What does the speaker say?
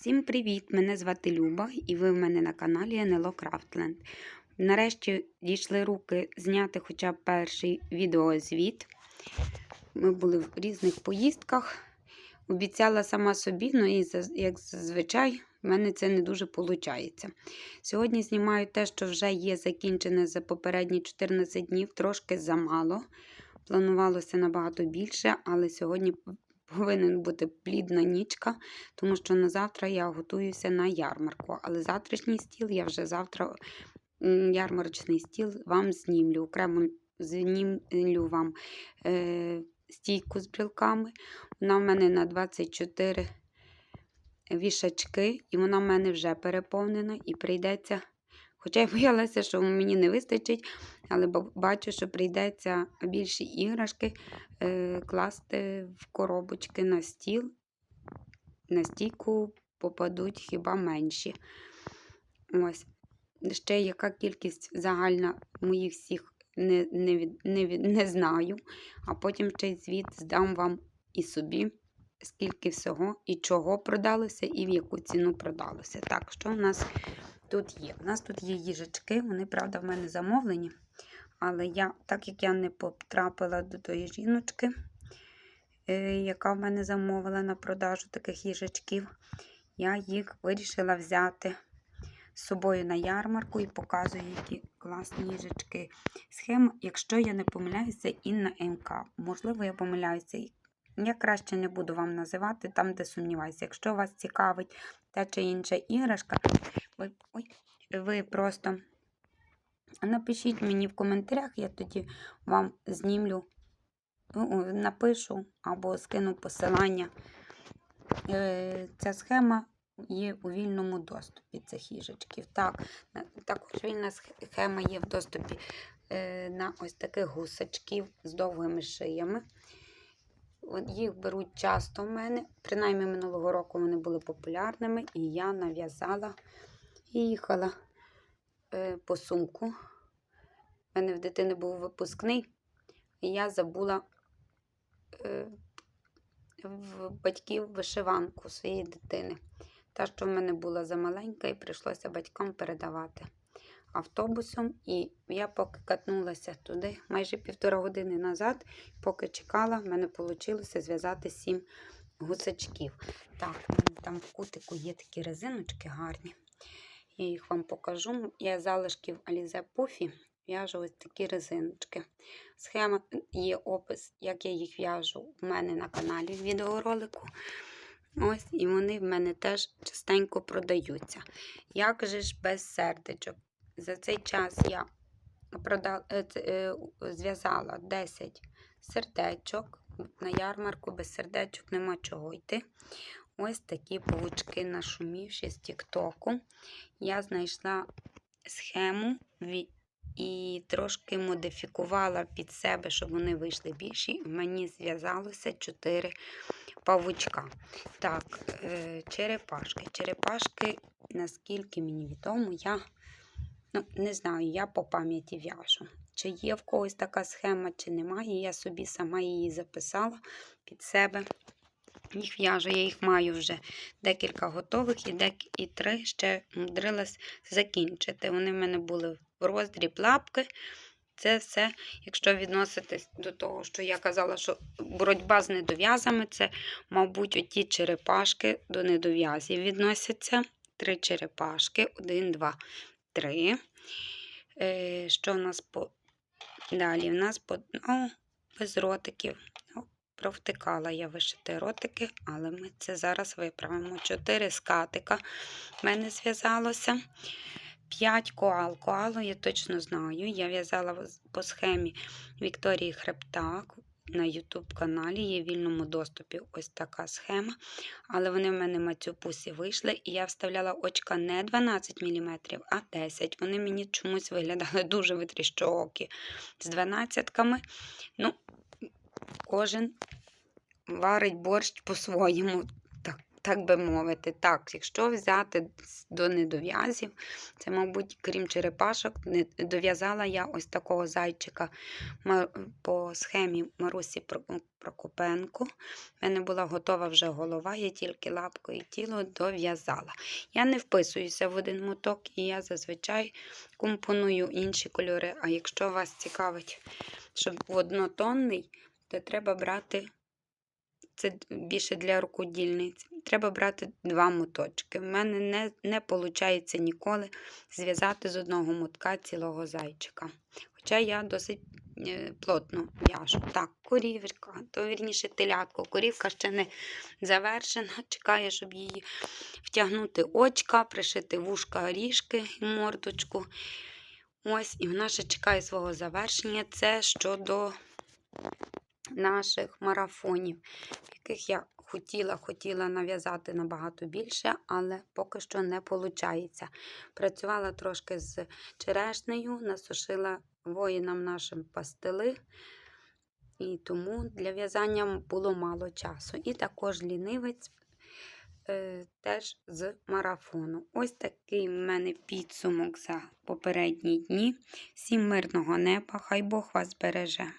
Всім привіт! Мене звати Люба і ви в мене на каналі НЛО Крафтленд. Нарешті дійшли руки зняти хоча б перший відеозвіт. Ми були в різних поїздках. Обіцяла сама собі, ну і як зазвичай, в мене це не дуже виходить. Сьогодні знімаю те, що вже є закінчене за попередні 14 днів, трошки замало. Планувалося набагато більше, але сьогодні повинен бути плідна нічка, тому що на завтра я готуюся на ярмарку. Але завтрашній стіл я вже завтра ярмарочний стіл вам знімлю. Окремо знімлю вам е, стійку з брілками. Вона в мене на 24 вішачки, і вона в мене вже переповнена, і прийдеться. Хоча я боялася, що мені не вистачить, але бачу, що прийдеться більші іграшки е, класти в коробочки на стіл. На стійку попадуть хіба менші. Ось. Ще яка кількість загальна моїх всіх не, не, не, не знаю. А потім ще й звіт здам вам і собі, скільки всього і чого продалося, і в яку ціну продалося. Так, що у нас тут є? У нас тут є їжачки, вони, правда, в мене замовлені. Але я, так як я не потрапила до тої жіночки, е, яка в мене замовила на продажу таких їжачків, я їх вирішила взяти з собою на ярмарку і показую, які класні їжачки. Схема, якщо я не помиляюся, Інна МК. Можливо, я помиляюся. Я краще не буду вам називати там, де сумніваюся. Якщо вас цікавить та чи інша іграшка, ви, ой, ви просто напишіть мені в коментарях, я тоді вам знімлю, ну, напишу або скину посилання. Е, Ця схема є у вільному доступі цих їжачків. Так, також вільна схема є в доступі е, на ось таких гусачків з довгими шиями. Їх беруть часто в мене. Принаймні минулого року вони були популярними, і я нав'язала і їхала е, по сумку. У мене в дитини був випускний, і я забула е, в батьків вишиванку своєї дитини. Та, що в мене була замаленька, і прийшлося батькам передавати автобусом. І я поки катнулася туди майже півтора години назад, поки чекала, в мене вийшло зв'язати сім гусачків. Так, там в кутику є такі резиночки гарні. Я їх вам покажу. Я залишків Alize Puffy в'яжу ось такі резиночки. Схема є опис, як я їх в'яжу у мене на каналі в відеоролику. Ось, і вони в мене теж частенько продаються. Як же ж без сердечок? За цей час я е, е, зв'язала 10 сердечок. На ярмарку без сердечок нема чого йти. Ось такі павучки нашумівші з Тіктоку. Я знайшла схему і трошки модифікувала під себе, щоб вони вийшли більші. Мені зв'язалося 4 павучка. Так, е, черепашки. Черепашки, наскільки мені відомо, я ну, не знаю, я по пам'яті в'яжу. Чи є в когось така схема, чи немає. Я собі сама її записала під себе. Їх в'яжу, я їх маю вже декілька готових і, дек... і три ще мудрилась закінчити. Вони в мене були в роздріб лапки. Це все, якщо відноситись до того, що я казала, що боротьба з недов'язами, це, мабуть, оті черепашки до недов'язів відносяться. Три черепашки, один, два, три. Е, що в нас по далі? В нас по О, без ротиків. О, провтикала я вишити ротики, але ми це зараз виправимо. Чотири скатика в мене зв'язалося. 5 коал. Коалу я точно знаю. Я в'язала по схемі Вікторії Хребтак на YouTube каналі. Є в вільному доступі ось така схема. Але вони в мене мацюпусі вийшли, і я вставляла очка не 12 мм, а 10 Вони мені чомусь виглядали дуже витріщоокі з 12-ками. Ну, кожен варить борщ по-своєму. Так, би мовити. Так, якщо взяти до недов'язів, це, мабуть, крім черепашок, дов'язала я ось такого зайчика по схемі Марусі Прокопенко. У мене була готова вже голова, я тільки лапку і тіло дов'язала. Я не вписуюся в один моток, і я зазвичай компоную інші кольори. А якщо вас цікавить, щоб однотонний, то треба брати це більше для рукодільниць. Треба брати два моточки. В мене не, не виходить ніколи зв'язати з одного мотка цілого зайчика. Хоча я досить е, плотно в'яжу. Так, корівка, то вірніше телятко. Корівка ще не завершена. Чекає, щоб її втягнути очка, пришити вушка ріжки і мордочку. Ось, і вона ще чекає свого завершення. Це щодо наших марафонів, яких я хотіла, хотіла нав'язати набагато більше, але поки що не виходить. Працювала трошки з черешнею, насушила воїнам нашим пастили. І тому для в'язання було мало часу. І також лінивець е, теж з марафону. Ось такий в мене підсумок за попередні дні. Всім мирного неба, хай Бог вас береже.